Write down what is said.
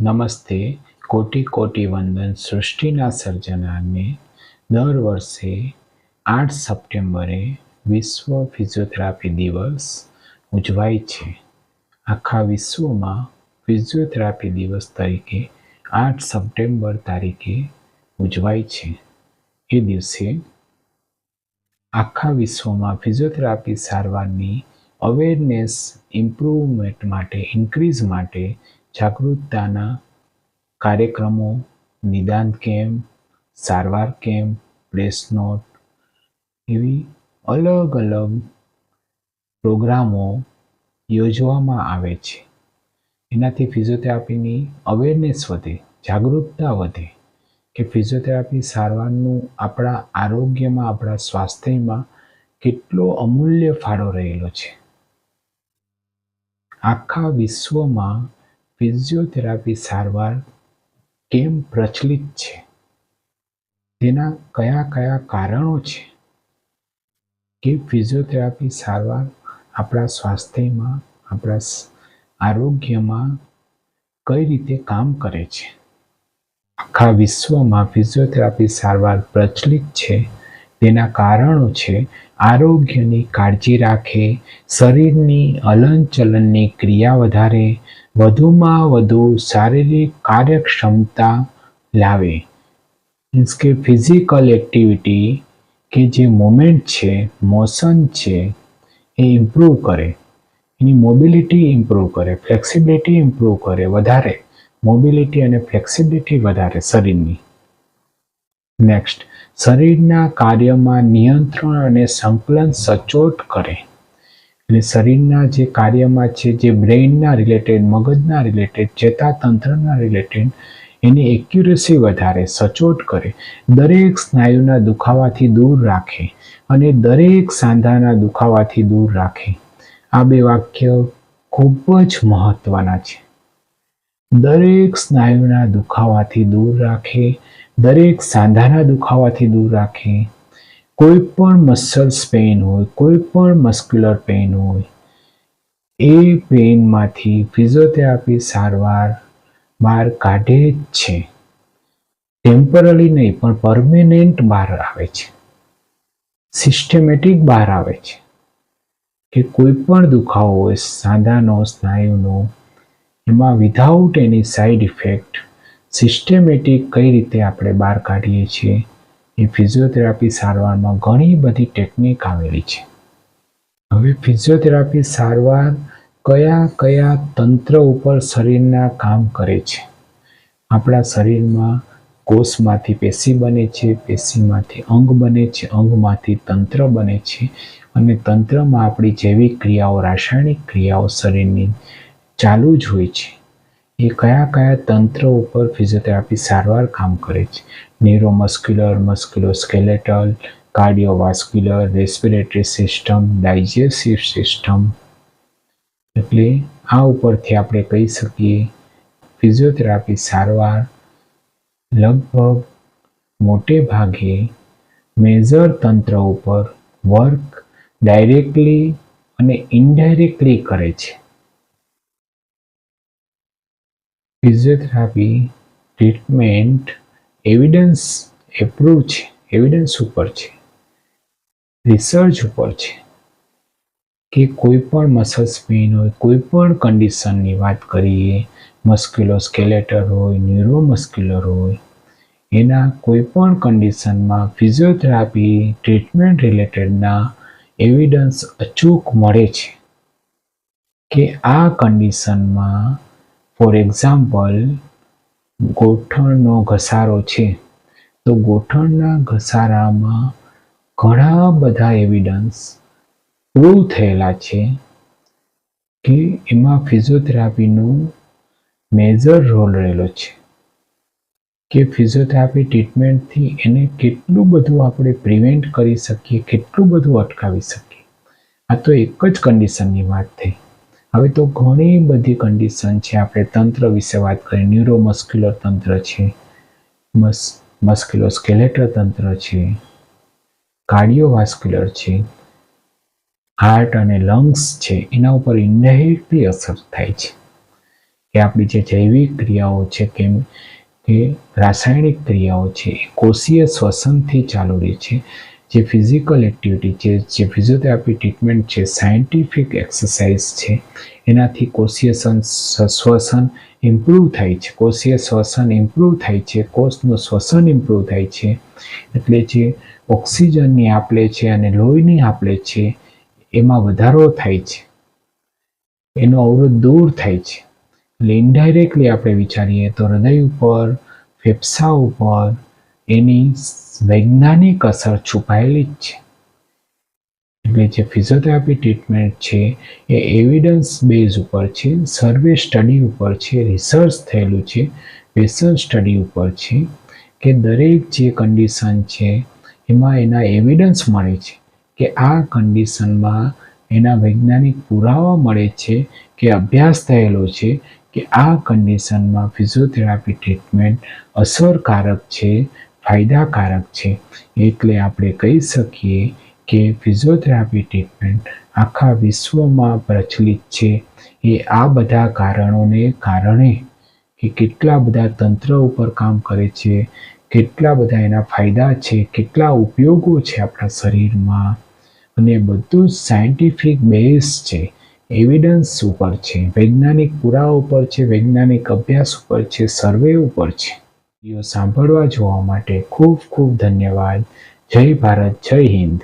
નમસ્તે. કોટી કોટી વંદન સૃષ્ટિના સર્જનારને દર વર્ષે આઠ સપ્ટેમ્બરે વિશ્વ ફિઝિયોથેરાપી દિવસ ઉજવાય છે. આખા વિશ્વમાં ફિઝિયોથેરાપી દિવસ તરીકે આઠ સપ્ટેમ્બર તારીખે ઉજવાય છે. એ દિવસે આખા વિશ્વમાં ફિઝિયોથેરાપી સારવારની અવેરનેસ ઇમ્પ્રુવમેન્ટ માટે ઇન્ક્રીઝ માટે જાગૃતતાના કાર્યક્રમો, નિદાન કેમ્પ, સારવાર કેમ્પ પ્લેસ નોટ એવી અલગ અલગ પ્રોગ્રામો યોજવામાં આવે છે. એનાથી ફિઝિયોથેરાપીની અવેરનેસ વધે, જાગૃતતા વધે કે ફિઝિયોથેરાપી સારવારનું આપણા આરોગ્યમાં, આપણા સ્વાસ્થ્યમાં કેટલો અમૂલ્ય ફાળો રહેલો છે. આખા વિશ્વમાં ફિઝિયોથેરાપી સારવાર કેમ પ્રચલિત છે? તેના કયા કયા કારણો છે? કે ફિઝિયોથેરાપી સારવાર આપણા સ્વાસ્થ્યમાં, આપણા આરોગ્યમાં કઈ રીતે કામ કરે છે? આખા વિશ્વમાં ફિઝિયોથેરાપી સારવાર પ્રચલિત છે તેના કારણો છે આરોગ્યની કાળજી રાખે, શરીરની હલનચલનની ક્રિયા વધારે, વધુમાં વધુ શારીરિક કાર્યક્ષમતા લાવે. મીન્સ કે ફિઝિકલ એક્ટિવિટી કે જે મોમેન્ટ છે, મોશન છે, એ ઇમ્પ્રૂવ કરે. એની મોબિલિટી ઇમ્પ્રૂવ કરે, ફ્લેક્સિબિલિટી ઇમ્પ્રૂવ કરે વધારે. મોબિલિટી અને ફ્લેક્સિબિલિટી વધારે શરીરની. નેક્સ્ટ શરીરના કાર્યમાં નિયંત્રણ અને સંકલન સચોટ કરે. એટલે શરીરના જે કાર્યમાં છે, જે બ્રેઇનના રિલેટેડ મગજના રિલેટેડ ચેતાતંત્રના રિલેટેડ એની એક્યુરેસી વધારે, સચોટ કરે. દરેક સ્નાયુના દુખાવાથી દૂર રાખે અને દરેક સાંધાના દુખાવાથી દૂર રાખે. આ બે વાક્ય ખૂબ જ મહત્વના છે. દરેક સ્નાયુના દુખાવાથી દૂર રાખે, દરેક સાંધાના દુખાવાથી દૂર રાખે. કોઈ પણ મસલ્સ પેઇન હોય, કોઈ પણ મસ્ક્યુલર પેઇન હોય, એ પેઇનમાંથી ફિઝિયોથેરાપી સારવાર બહાર કાઢે જ છે. ટેમ્પરરી નહીં, પણ પરમેનન્ટ બહાર આવે છે. સિસ્ટમેટિક બહાર આવે છે. કે કોઈ પણ દુખાવો હોય, સાંધાનો, સ્નાયુનો એમાં વિધાઉટ એની સાઈડ ઇફેક્ટ સિસ્ટેમેટિક કઈ રીતે આપણે બહાર કાઢીએ છીએ? એ ફિઝિયોથેરાપી સારવારમાં ઘણી બધી ટેકનિક આવેલી છે. હવે ફિઝિયોથેરાપી સારવાર કયા કયા તંત્ર ઉપર શરીરના કામ કરે છે? આપણા શરીરમાં કોષમાંથી પેશી બને છે, પેશીમાંથી અંગ બને છે, અંગમાંથી તંત્ર બને છે અને તંત્રમાં આપણી જૈવિક ક્રિયાઓ, રાસાયણિક ક્રિયાઓ શરીરની ચાલુ જ હોય છે. એ કયા કયા તંત્ર ઉપર ફિઝિયોથેરાપી સારવાર કામ કરે છે? Neuromuscular, musculoskeletal, cardiovascular, respiratory system digestive system. એટલે આ ઉપરથી આપણે કહી શકીએ, ફિઝિયોથેરાપી સારવાર લગભગ મોટે ભાગે મેજર તંત્ર ઉપર વર્ક ડાયરેક્ટલી અને ઇનડાયરેક્ટલી કરે છે. ફિઝિયોથેરાપી ટ્રીટમેન્ટ એવિડન્સ એપ્રુવ છે એવિડન્સ ઉપર છે રિસર્ચ ઉપર છે કે કોઈ પણ મસલ્સ પેઇન હોય, કોઈ પણ કન્ડિશનની વાત કરીએ મસ્ક્યુલો સ્કેલેટર હોય ન્યુરોમસ્ક્યુલર હોય, એના કોઈ પણ કન્ડિશનમાં ફિઝિયોથેરાપી ટ્રીટમેન્ટ રિલેટેડના એવિડન્સ અચૂક મળે છે કે આ કન્ડિશનમાં ફોર એક્ઝામ્પલ ગોઠણનો ઘસારો છે. તો ગોઠણના ઘસારામાં ઘણા બધા એવિડન્સ પ્રૂવ થયેલા છે કે એમાં ફિઝિયોથેરાપીનું મેજર રોલ રહેલો છે. કે ફિઝિયોથેરાપી ટ્રીટમેન્ટથી એને કેટલું બધું આપણે પ્રિવેન્ટ કરી શકીએ, કેટલું બધું અટકાવી શકીએ. આ તો એક જ કન્ડિશનની વાત થઈ. હવે તો ઘણી બધી કન્ડિશન છે. આપણે તંત્ર વિશે વાત કરી ન્યુરોમસ્ક્યુલર તંત્ર છે. મસ મસ્ક્યુલોસ્કેલેટર તંત્ર છે. કાર્ડિયોવાસ્ક્યુલર છે. હાર્ટ અને લંગ્સ છે. એના ઉપર ઇન્ડાયરેક્ટલી અસર થાય છે. કે આપણી જે જૈવિક ક્રિયાઓ છે, કેમ કે રાસાયણિક ક્રિયાઓ છે કોષીય શ્વસનથી ચાલુ રહે છે. જે ફિઝિકલ એક્ટિવિટી છે, જે ફિઝિયોથેરાપી ટ્રીટમેન્ટ છે સાયન્ટિફિક એક્સરસાઇઝ છે, એનાથી કોષીય શ્વસન ઇમ્પ્રૂવ થાય છે. કોષીય શ્વસન ઇમ્પ્રૂવ થાય છે કોષનું શ્વસન ઇમ્પ્રૂવ થાય છે. એટલે જે ઓક્સિજનની આપલે છે અને લોહીની આપલે છે, એમાં વધારો થાય છે. એનો અવરોધ દૂર થાય છે. એટલે ઇનડાયરેક્ટલી આપણે વિચારીએ તો હૃદય ઉપર, ફેફસા ઉપર, એની વૈજ્ઞાનિક અસર છુપાયેલી જ છે. એટલે જે ફિઝિયોથેરાપી ટ્રીટમેન્ટ છે, એ એવિડન્સ બેઝ ઉપર છે સર્વે સ્ટડી ઉપર છે રિસર્ચ થયેલું છે પેશન્ટ સ્ટડી ઉપર છે, કે દરેક જે કન્ડિશન છે, એમાં એના એવિડન્સ મળે છે, કે આ કન્ડિશનમાં એના વૈજ્ઞાનિક પુરાવા મળે છે, કે અભ્યાસ થયેલો છે, કે આ કન્ડિશનમાં ફિઝિયોથેરાપી ટ્રીટમેન્ટ અસરકારક છે ફાયદાકારક છે. એટલે આપણે કહી શકીએ કે ફિઝિયોથેરાપી ટ્રીટમેન્ટ આખા વિશ્વમાં પ્રચલિત છે. એ આ બધા કારણોને કારણે કે કેટલા બધા તંત્ર ઉપર કામ કરે છે, કેટલા બધા એના ફાયદા છે, કેટલા ઉપયોગો છે આપણા શરીરમાં અને બધું જ સાયન્ટિફિક બેઝ છે, એવિડન્સ ઉપર છે, વૈજ્ઞાનિક પુરાવા ઉપર છે, વૈજ્ઞાનિક અભ્યાસ ઉપર છે, સર્વે ઉપર છે. વીડિયો સાંભળવા જોવા માટે ખૂબ ખૂબ ધન્યવાદ. જય ભારત જય હિન્દ.